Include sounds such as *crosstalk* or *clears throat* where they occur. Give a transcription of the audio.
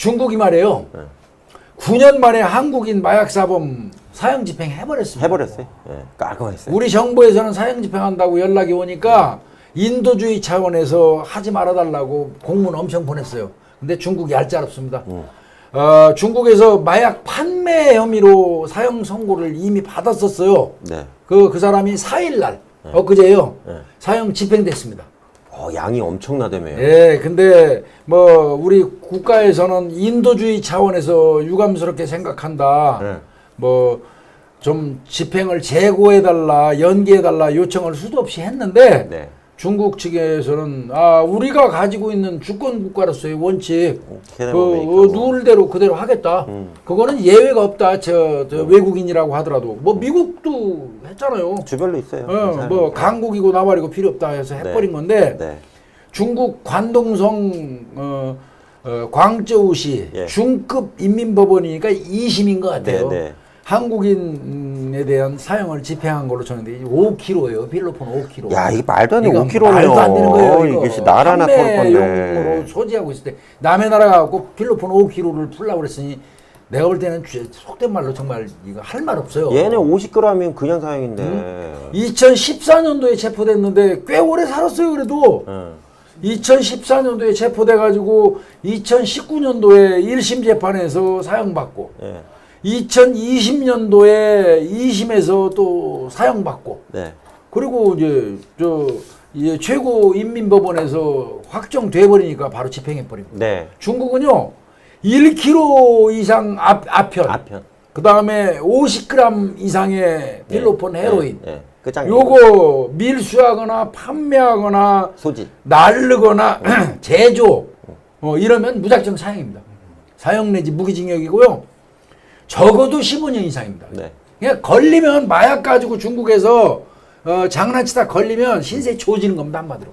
중국이 말이에요. 네. 9년 만에 한국인 마약 사범 사형 집행 해버렸습니다. 해버렸어요. 예, 깔끔했어요. 우리 정부에서는 사형 집행한다고 연락이 오니까 인도주의 차원에서 하지 말아달라고 공문 엄청 보냈어요. 근데 중국이 얄짤없습니다. 음. 어, 중국에서 마약 판매 혐의로 사형 선고를 이미 받았었어요. 네. 그, 그 사람이 4일날, 엊그제요. 네. 사형 집행됐습니다. 어, 양이 엄청나다며요. 예, 근데 뭐 우리 국가에서는 인도주의 차원에서 유감스럽게 생각한다. 네. 뭐 좀 집행을 재고해달라, 연기해달라 요청을 수도 없이 했는데 네. 중국 측에서는 아 우리가 가지고 있는 주권 국가로서의 원칙 그. 어, 누울 대로 그대로 하겠다. 음. 그거는 예외가 없다. 저, 저 외국인이라고 하더라도 뭐 미국도 했잖아요. 주별로 있어요. 어. 뭐 강국이고 나발이고 필요 없다 해서 해버린 건데 네. 중국 관동성 어, 어, 광저우시 예. 중급 인민법원이니까 2심인 것 같아요. 네, 네. 한국인 에 대한 사형을 집행한 걸로 저는데 5kg예요. 필로폰 5kg. 야, 이게 말도 안 되는 이거 5kg네요. 말도 안 되는 거예요. 이거. 이게 나라나 털 건데. 소지하고 있을 때 남의 나라 가고 필로폰 5kg를 풀라고 그랬으니 내가 볼 때는 주- 속된 말로 정말 이거 할 말 없어요. 얘는 50g이면 그냥 사형인데. 음? 2014년도에 체포됐는데 꽤 오래 살았어요. 그래도 응. 2014년도에 체포돼 가지고 2019년도에 1심 재판에서 사형받고 예. 2020년도에 2심에서 또 사형받고 네. 그리고 이제 저 이제 최고 인민법원에서 확정돼 버리니까 바로 집행해 버립니다. 네. 중국은요 1kg 이상 앞, 아편, 아편. 그 다음에 50g 이상의 필로폰 예, 헤로인, 예, 예. 끝장. 요거 밀수하거나 판매하거나 소지. 날르거나 *clears throat* 제조 어, 이러면 무작정 사형입니다. 사형 내지 무기징역이고요. 적어도 15년 이상입니다. 네. 그냥 걸리면 마약 가지고 중국에서 어, 장난치다 걸리면 신세 조지는 겁니다 한마디로.